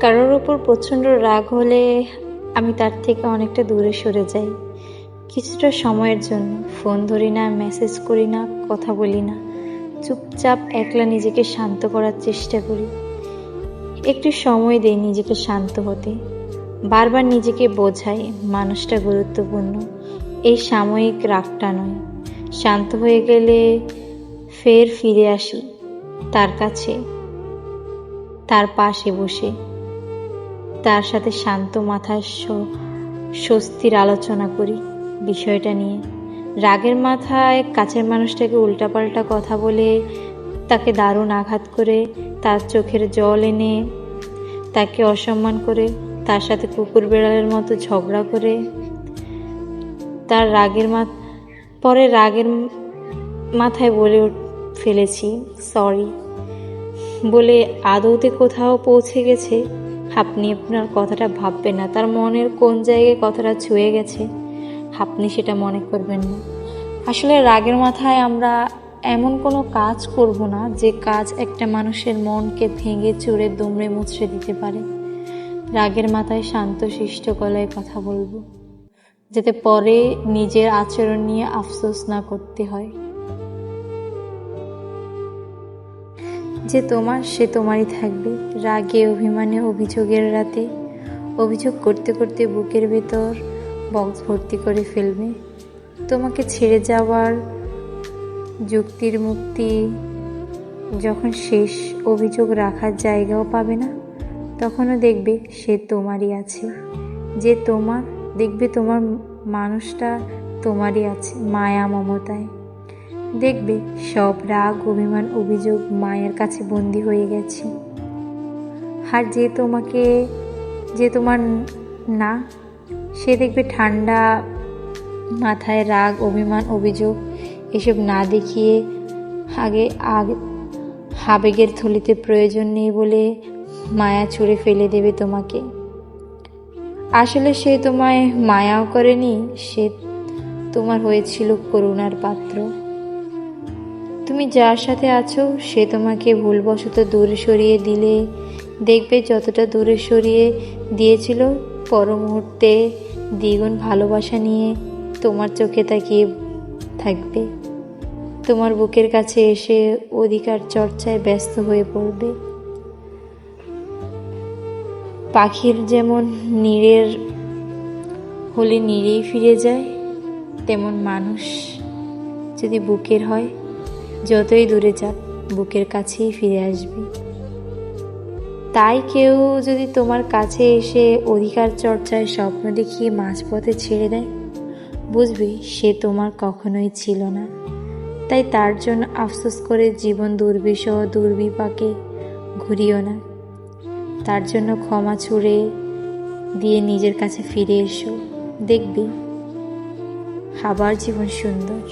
কারোর ওপর প্রচণ্ড রাগ হলে আমি তার থেকে অনেকটা দূরে সরে যাই। কিছুটা সময়ের জন্য ফোন ধরি না, মেসেজ করি না, কথা বলি না। চুপচাপ একলা নিজেকে শান্ত করার চেষ্টা করি। একটু সময় দেই নিজেকে শান্ত হতে। বারবার নিজেকে বোঝাই মানুষটা গুরুত্বপূর্ণ। এই সাময়িক রাগটা নয়। শান্ত হয়ে গেলে ফের ফিরে আসি তার কাছে, তার পাশে বসে। তার সাথে শান্ত মাথায় স্বস্তির আলোচনা করি বিষয়টা নিয়ে। রাগের মাথায় কাছের মানুষটাকে উল্টাপাল্টা কথা বলে তাকে দারুণ আঘাত করে তার চোখের জল এনে তাকে অসম্মান করে, তার সাথে কুকুর বেড়ালের মতো ঝগড়া করে। তার রাগের মা, পরে রাগের মাথায় বলে ফেলেছি, সরি। বলে আদৌতে কোথাও পৌঁছে গেছে। আপনি আপনার কথাটা ভাববেন না, তার মনের কোন জায়গায় কথাটা ছুঁয়ে গেছে, আপনি সেটা মনে করবেন না। আসলে রাগের মাথায় আমরা এমন কোনো কাজ করব না, যে কাজ একটা মানুষের মনকে ভেঙে চুরে, দুমড়ে মুচড়ে দিতে পারে। রাগের মাথায় শান্ত শিষ্ট গলায় কথা বলব, যাতে পরে নিজের আচরণ নিয়ে আফসোস না করতে হয়। যে তোমার, সে তোমারই থাকবে। রাগে, অভিমানে, অভিযোগের রাতে। অভিযোগ করতে করতে বুকের ভেতর বক্স ভর্তি করে ফেলবে। তোমাকে ছেড়ে যাওয়ার যুক্তির মুক্তি যখন শেষ, অভিযোগ রাখার জায়গাও পাবে না, তখনও দেখবে সে তোমারই আছে। যে তোমার, দেখবে তোমার মানুষটা তোমারই আছে, মায়া, মমতায়। দেখবে সব রাগ, অভিমান, অভিযোগ মায়ের কাছে বন্দি হয়ে গেছে। আর যে তোমাকে, যে তোমার না, সে দেখবে ঠান্ডা মাথায় রাগ, অভিমান, অভিযোগ এসব না দেখিয়ে আগে, আগ আবেগের থলিতে প্রয়োজন নেই বলে মায়া ছুঁড়ে ফেলে দেবে তোমাকে। আসলে সে তোমায় মায়াও করেনি, সে তোমার হয়েছিল করুণার পাত্র। তুমি যার সাথে আছো, সে তোমাকে ভুলবশত দূরে সরিয়ে দিলে। দেখবে যতটা দূরে সরিয়ে দিয়েছিল পর মুহূর্তে দ্বিগুণ ভালোবাসা নিয়ে তোমার চোখে তাকিয়ে থাকবে। তোমার বুকের কাছে এসে অধিকার চর্চায় ব্যস্ত হয়ে পড়বে। পাখির যেমন নীড়ের হলে নীড়েই ফিরে যায়, তেমন মানুষ যদি বুকের হয় যতই দূরে যাক, বুকের কাছেই ফিরে আসবে। তাই কেউ যদি তোমার কাছে এসে অধিকার চর্চায় স্বপ্ন দেখিয়ে মাঝপথে ছেড়ে দেয়, বুঝবে সে তোমার কখনোই ছিল না। তাই তার জন্য আফসোস করে জীবন দুর্বিষহ, দুর্বিপাকে ঘুরিও না। তার জন্য ক্ষমা ছুড়ে দিয়ে নিজের কাছে ফিরে এসো। দেখবে আবার জীবন সুন্দর।